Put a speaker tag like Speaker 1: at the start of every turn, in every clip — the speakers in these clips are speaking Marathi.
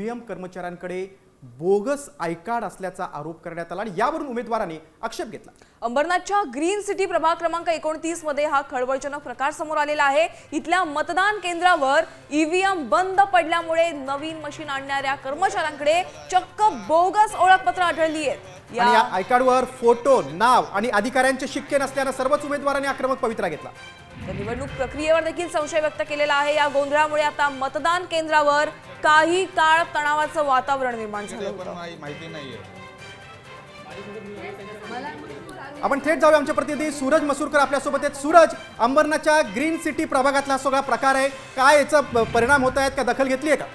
Speaker 1: ईव्हीएम कर्मचाऱ्यांकडे बोगस आय कार्ड असल्याचा आरोप करण्यात आला आणि यावरून उमेदवारांनी आक्षेप घेतला.
Speaker 2: अंबरनाथच्या ग्रीन सिटी प्रभाग क्रमांक एकोणतीसमध्ये हा खळबळजनक प्रकार समोर आलेला आहे. इथल्या मतदान केंद्रावर ईव्हीएम बंद पडल्यामुळे नवीन मशीन आणणाऱ्या कर्मचाऱ्यांकडे चक्क बोगस ओळखपत्र आढळली आहेत.
Speaker 1: या
Speaker 2: या
Speaker 1: आय कार्डवर फोटो नाव आणि अधिकाऱ्यांचे शिक्के नसल्यानं सर्वच उमेदवारांनी आक्रमक पवित्रा घेतला.
Speaker 2: तर निवडणूक प्रक्रियेवर देखील संशय व्यक्त केलेला आहे. या गोंधळामुळे आता मतदान केंद्रावर काही काळ तणावाचं वातावरण निर्माण झालं होतं.
Speaker 3: पण नाही माहिती नाहीये.
Speaker 1: आपण थेट जाऊया आमचे प्रतिनिधी सूरज मसूरकर आपल्यासोबत आहेत. सूरज अंबरनाथच्या ग्रीन सिटी प्रभागातला सगळा प्रकार आहे. काय याचा परिणाम होत आहेत? का दखल घेतली आहे का?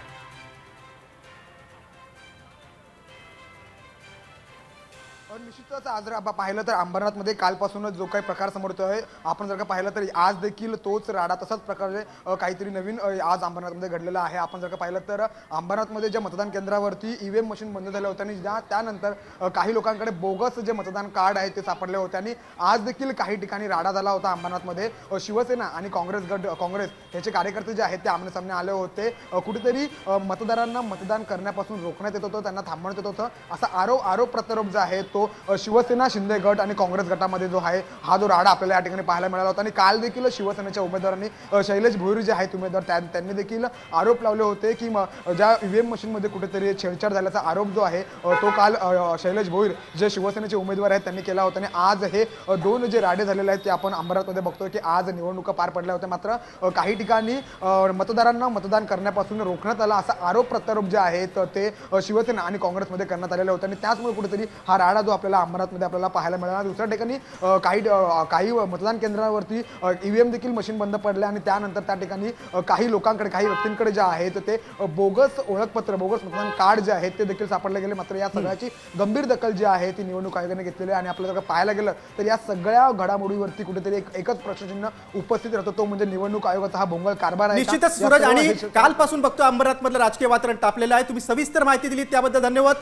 Speaker 3: निश्चितच आज जर आपण पाहिलं तर अंबरनाथमध्ये कालपासूनच जो काही प्रकार समोर येतो आहे आपण जर का पाहिलं तर आज देखील तोच राडा तसाच प्रकारे काहीतरी नवीन आज अंबरनाथमध्ये घडलेला आहे. आपण जर का पाहिलं तर अंबरनाथमध्ये ज्या मतदान केंद्रावरती ईव्हीएम मशीन बंद झाल्या होत्या आणि ज्या त्यानंतर काही लोकांकडे बोगस जे मतदान कार्ड आहे ते सापडले होते आणि आज देखील काही ठिकाणी राडा झाला होता अंबरनाथमध्ये. शिवसेना आणि काँग्रेस गट काँग्रेस ह्याचे कार्यकर्ते जे आहेत ते आमने सामने आले होते. कुठेतरी मतदारांना मतदान करण्यापासून रोखण्यात येत होतं त्यांना थांबवण्यात येत होतं. असा आरोप आरोप प्रत्यारोप जो आहे तो शिवसेना शिंदे गट आणि काँग्रेस गटामध्ये जो आहे हा जो राडा आपल्याला या ठिकाणी पाहायला मिळाला होता. आणि काल देखील शिवसेनेच्या उमेदवारांनी शैलेश भोईर जे आहेत उमेदवार त्या- त्यांनी देखील आरोप लावले होते की ज्या ईव्हीएम मशीनमध्ये कुठेतरी छेडछाड झाल्याचा आरोप जो आहे तो काल शैलेश भोईर जे शिवसेनेचे उमेदवार आहेत त्यांनी केला होता. आणि आज हे दोन जे राडे झालेले आहेत ते आपण अंबरातमध्ये बघतोय की आज निवडणुका पार पडल्या होत्या. मात्र काही ठिकाणी मतदारांना मतदान करण्यापासून रोखण्यात आला असा आरोप प्रत्यारोप जे आहेत ते शिवसेना आणि काँग्रेसमध्ये करण्यात आलेले होते. आणि त्याचमुळे कुठेतरी हा राडा जो आपल्याला अंबरनाथमध्ये आपल्याला पाहायला मिळाला. दुसऱ्या ठिकाणी काही काही मतदान केंद्रावरती ईव्हीएम देखील मशीन बंद पडले आणि त्यानंतर त्या ठिकाणी काही लोकांकडे काही व्यक्तींकडे जे आहेत ते अ, बोगस ओळखपत्र बोगस मतदान कार्ड जे आहेत ते देखील सापडले गेले. मात्र या सगळ्याची गंभीर दखल जी आहे ती निवडणूक आयोगाने घेतलेली आहे. आणि आपल्याला जर पाहायला गेलं तर या सगळ्या घडामोडीवरती कुठेतरी एक एकच प्रश्नचिन्ह उपस्थित राहतो. तो म्हणजे निवडणूक आयोगाचा हा भोंगळ कारभार आहे?
Speaker 1: निश्चितच सूरज. आणि कालपासून बघतो अंबरनाथमधलं राजकीय वातावरण तापलेलं आहे. तुम्ही सविस्तर माहिती दिली त्याबद्दल धन्यवाद.